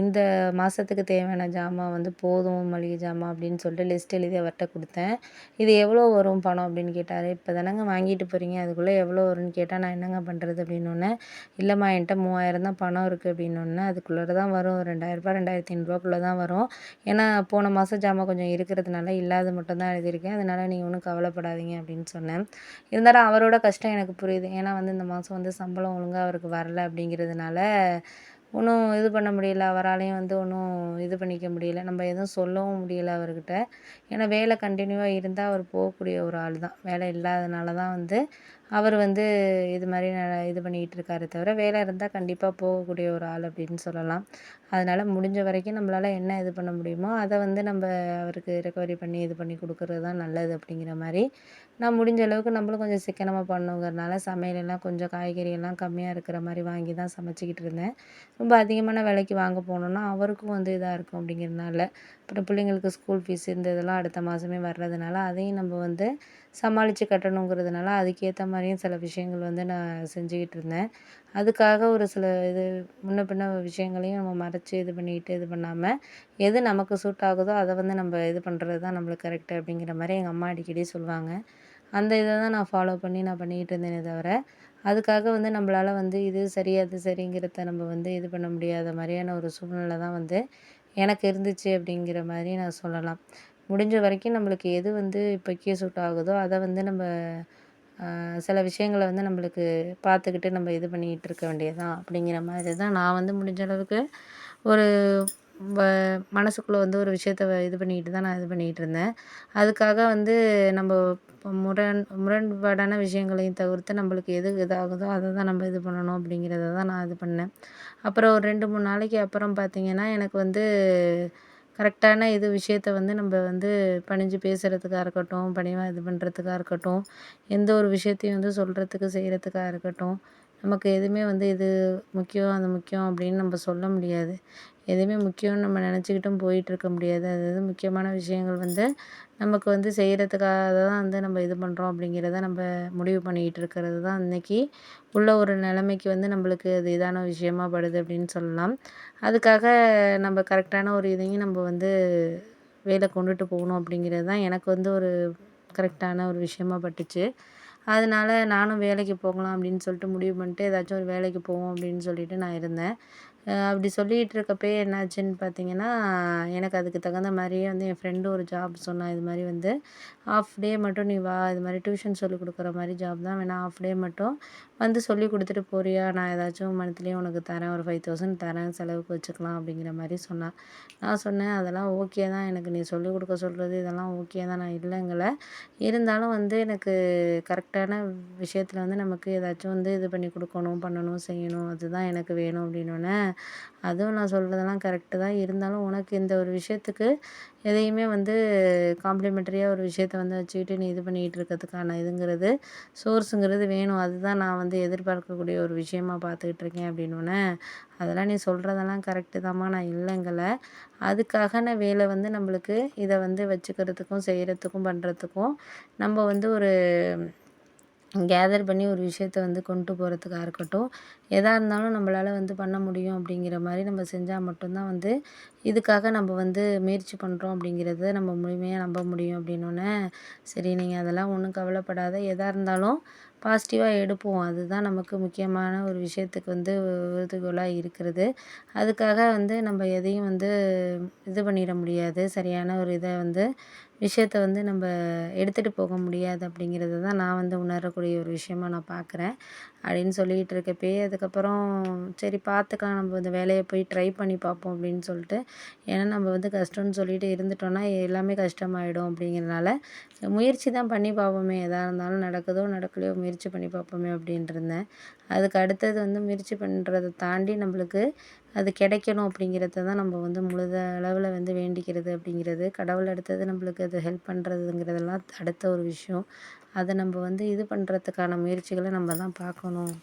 இந்த மாதத்துக்கு தேவையான ஜாமான் வந்து போதும் மளிகை ஜாமான் அப்படின்னு சொல்லிட்டு லிஸ்ட் எழுதி அவர்கிட்ட கொடுத்தேன். இது எவ்வளோ வரும் பணம் அப்படின்னு கேட்டார். இப்போ தானேங்க வாங்கிட்டு போகிறீங்க அதுக்குள்ளே எவ்வளோ வரும்னு கேட்டால் நான் என்னங்க பண்ணுறது அப்படின்னோடனே இல்லைம்மா என்கிட்ட மூவாயிரம் தான் பணம் இருக்குது அப்படின்னோடனே அதுக்குள்ளே தான் வரும். ரெண்டாயிரரூபா ரெண்டாயிரத்தி ஐநூறுரூவாக்குள்ளே தான் வரும். ஏன்னா போன மாதம் ஜாமான் கொஞ்சம் இருக்கிறதுனால இல்லாத மட்டும் தான் எழுதியிருக்கேன். அதனால் நீங்கள் ஒன்றும் கவலைப்படாதீங்க. அப்படின்னு சொன்னேன். இருந்தாலும் அவரோட கஷ்டம் எனக்கு புரியுது. ஏன்னா வந்து இந்த மாதம் வந்து சம்பளம் ஒழுங்காக அவருக்கு வரல அப்படிங்கிறதுனால ஒன்றும் இது பண்ண முடியல அவராலையும் வந்து ஒன்றும் இது பண்ணிக்க முடியல. நம்ம எதுவும் சொல்லவும் முடியல அவர்கிட்ட. ஏன்னா வேலை கண்டினியூவாக இருந்தால் அவர் போகக்கூடிய ஒரு ஆள் தான். வேலை இல்லாதனால தான் வந்து அவர் வந்து இது மாதிரி இது பண்ணிக்கிட்டு இருக்காரு தவிர வேலை இருந்தால் கண்டிப்பாக போகக்கூடிய ஒரு ஆள் அப்படின்னு சொல்லலாம். அதனால் முடிஞ்ச வரைக்கும் நம்மளால் என்ன இது பண்ண முடியுமோ அதை வந்து நம்ம அவருக்கு ரெக்கவரி பண்ணி இது பண்ணி கொடுக்குறது தான் நல்லது அப்படிங்கிற மாதிரி நான் முடிஞ்ச அளவுக்கு நம்மளும் கொஞ்சம் சிக்கனமாக பண்ணுங்கிறதுனால சமையலெல்லாம் கொஞ்சம் காய்கறியெல்லாம் கம்மியாக இருக்கிற மாதிரி வாங்கி தான் சமைச்சிக்கிட்டு இருந்தேன். ரொம்ப அதிகமான விலைக்கு வாங்க போனோம்னா அவருக்கும் வந்து இதாக இருக்கும் அப்படிங்கிறதுனால. அப்புறம் பிள்ளைங்களுக்கு ஸ்கூல் ஃபீஸ் இந்த இதெல்லாம் அடுத்த மாதமே வர்றதுனால அதையும் நம்ம வந்து சமாளித்து கட்டணுங்கிறதுனால அதுக்கேற்ற மாதிரியும் சில விஷயங்கள் வந்து நான் செஞ்சுக்கிட்டு இருந்தேன். அதுக்காக ஒரு சில இது முன்ன பின்ன விஷயங்களையும் நம்ம மறைச்சி இது பண்ணிக்கிட்டு இது பண்ணாமல் எது நமக்கு சூட் ஆகுதோ அதை வந்து நம்ம இது பண்ணுறது தான் நம்மளுக்கு கரெக்டு அப்படிங்கிற மாதிரி எங்கள் அம்மா அடிக்கடி சொல்லுவாங்க. அந்த இதை தான் நான் ஃபாலோ பண்ணி நான் பண்ணிக்கிட்டு இருந்தேனே தவிர அதுக்காக வந்து நம்மளால் வந்து இது சரி அது சரிங்கிறத நம்ம வந்து இது பண்ண முடியாத மாதிரியான ஒரு சூழ்நிலை தான் வந்து எனக்கு இருந்துச்சு அப்படிங்கிற மாதிரி நான் சொல்லலாம். முடிஞ்ச வரைக்கும் நம்மளுக்கு எது வந்து இப்போக்கி சூட் ஆகுதோ அதை வந்து நம்ம சில விஷயங்களை வந்து நம்மளுக்கு பார்த்துக்கிட்டு நம்ம இது பண்ணிக்கிட்டு இருக்க வேண்டியது தான் அப்படிங்கிற மாதிரி தான் நான் வந்து முடிஞ்ச அளவுக்கு ஒரு மனசுக்குள்ளே வந்து ஒரு விஷயத்த இது பண்ணிக்கிட்டு தான் நான் இது பண்ணிக்கிட்டு இருந்தேன். அதுக்காக வந்து நம்ம முரண் முரண்பாடான விஷயங்களையும் தவிர்த்து நம்மளுக்கு எது இதாகுதோ அதை தான் நம்ம இது பண்ணணும் அப்படிங்கிறத தான் நான் இது பண்ணேன். அப்புறம் ஒரு ரெண்டு மூணு நாளைக்கு அப்புறம் பார்த்திங்கன்னா எனக்கு வந்து கரெக்டான இது விஷயத்த வந்து நம்ம வந்து பணிஞ்சு பேசுகிறதுக்காக இருக்கட்டும் பணிவாக இது பண்ணுறதுக்காக இருக்கட்டும் எந்த ஒரு விஷயத்தையும் வந்து சொல்கிறதுக்கு செய்கிறதுக்காக இருக்கட்டும் நமக்கு எதுவுமே வந்து இது முக்கியம் அது முக்கியம் அப்படின்னு நம்ம சொல்ல முடியாது. எதுவுமே முக்கியம்னு நம்ம நினச்சிக்கிட்டும் போயிட்டுருக்க முடியாது. அது அது முக்கியமான விஷயங்கள் வந்து நமக்கு வந்து செய்கிறதுக்காக தான் வந்து நம்ம இது பண்ணுறோம் அப்படிங்கிறத நம்ம முடிவு பண்ணிக்கிட்டு இருக்கிறது தான் இன்றைக்கி உள்ள ஒரு நிலைமைக்கு வந்து நம்மளுக்கு அது இதான விஷயமா படுது அப்படின்னு சொல்லலாம். அதுக்காக நம்ம கரெக்டான ஒரு இதையும் நம்ம வந்து வேலை கொண்டுட்டு போகணும் அப்படிங்கிறது தான் எனக்கு வந்து ஒரு கரெக்டான ஒரு விஷயமா பட்டுச்சு. அதனால நானும் வேலைக்கு போகலாம் அப்படின்னு சொல்லிட்டு முடிவு பண்ணிட்டு ஏதாச்சும் ஒரு வேலைக்கு போவோம் அப்படின்னு சொல்லிட்டு நான் இருந்தேன். அப்படி சொல்லிகிட்டு இருக்கப்பயே என்னாச்சுன்னு பார்த்தீங்கன்னா எனக்கு அதுக்கு தகுந்த மாதிரியே வந்து என் ஃப்ரெண்டு ஒரு ஜாப் சொன்னான் இது மாதிரி வந்து ஆஃப் டே மட்டும் நீ வா இது மாதிரி டியூஷன் சொல்லிக் கொடுக்குற மாதிரி ஜாப் தான் வேணா ஆஃப் டே மட்டும் வந்து சொல்லி கொடுத்துட்டு போறியா? நான் ஏதாச்சும் மந்த்லி உனக்கு தரேன் ஒரு ஃபைவ் தௌசண்ட் தரேன் செலவுக்கு வச்சுக்கலாம் அப்படிங்கிற மாதிரி சொன்னான் நான் சொன்னேன் அதெல்லாம் ஓகே தான் எனக்கு நீ சொல்லிக் கொடுக்க சொல்கிறது இதெல்லாம் ஓகே தான் நான் இல்லைங்களை இருந்தாலும் வந்து எனக்கு கரெக்டான விஷயத்தில் வந்து நமக்கு ஏதாச்சும் வந்து இது பண்ணி கொடுக்கணும் பண்ணணும் செய்யணும் அதுதான் எனக்கு வேணும் அப்படின்னோடனே அதுவும் நான் சொல்கிறதெல்லாம் கரெக்டு தான். இருந்தாலும் உனக்கு இந்த ஒரு விஷயத்துக்கு எதையுமே வந்து காம்ப்ளிமெண்ட்ரியாக ஒரு விஷயத்த வந்து வச்சுக்கிட்டு நீ இது பண்ணிக்கிட்டு இருக்கிறதுக்கான இதுங்கிறது சோர்ஸுங்கிறது வேணும். அதுதான் நான் வந்து எதிர்பார்க்கக்கூடிய ஒரு விஷயமா பார்த்துக்கிட்டு இருக்கேன் அப்படின்னோடனே அதெல்லாம் நீ சொல்கிறதெல்லாம் கரெக்டு தாம்மா. நான் இல்லைங்கலை. அதுக்கான வேலை வந்து நம்மளுக்கு இதை வந்து வச்சுக்கிறதுக்கும் செய்கிறதுக்கும் பண்ணுறதுக்கும் நம்ம வந்து ஒரு கேதர் பண்ணி ஒரு விஷயத்த வந்து கொண்டு போகிறதுக்காக இருக்கட்டும். எதாக இருந்தாலும் நம்மளால் வந்து பண்ண முடியும் அப்படிங்கிற மாதிரி நம்ம செஞ்சால் மட்டும்தான் வந்து இதுக்காக நம்ம வந்து முயற்சி பண்ணுறோம் அப்படிங்கிறத நம்ம முழுமையாக நம்ப முடியும் அப்படின்னோடனே சரி நீங்கள் அதெல்லாம் ஒன்றும் கவலைப்படாத. எதாக இருந்தாலும் பாசிட்டிவாக எடுப்போம். அதுதான் நமக்கு முக்கியமான ஒரு விஷயத்துக்கு வந்து உறுதுகோலாக இருக்கிறது. அதுக்காக வந்து நம்ம எதையும் வந்து இது பண்ணிட முடியாது. சரியான ஒரு இதை வந்து விஷயத்த வந்து நம்ம எடுத்துகிட்டு போக முடியாது அப்படிங்கிறது தான் நான் வந்து உணரக்கூடிய ஒரு விஷயமா நான் பார்க்குறேன் அப்படின்னு சொல்லிக்கிட்டு இருக்கப்பயே அதுக்கப்புறம் சரி பார்த்துக்கலாம். நம்ம இந்த வேலையை போய் ட்ரை பண்ணி பார்ப்போம் அப்படின்னு சொல்லிட்டு. ஏன்னா நம்ம வந்து கஷ்டம்னு சொல்லிட்டு இருந்துட்டோம்னா எல்லாமே கஷ்டமாயிடும் அப்படிங்கிறனால முயற்சி தான் பண்ணி பார்ப்போமே. எதாக இருந்தாலும் நடக்குதோ நடக்கலையோ முயற்சி பண்ணி பார்ப்போமே அப்படின்ட்டு இருந்தேன் அதுக்கு அடுத்தது வந்து முயற்சி பண்ணுறதை தாண்டி நம்மளுக்கு அது கிடைக்கணும் அப்படிங்கிறத தான் நம்ம வந்து முழுத அளவில் வந்து வேண்டிக்கிறது அப்படிங்கிறது. கடவுள் அடுத்தது நம்மளுக்கு அது ஹெல்ப் பண்ணுறதுங்கிறதெல்லாம் அடுத்த ஒரு விஷயம். அதை நம்ம வந்து இது பண்ணுறதுக்கான முயற்சிகளை நம்ம தான் பார்க்கணும்.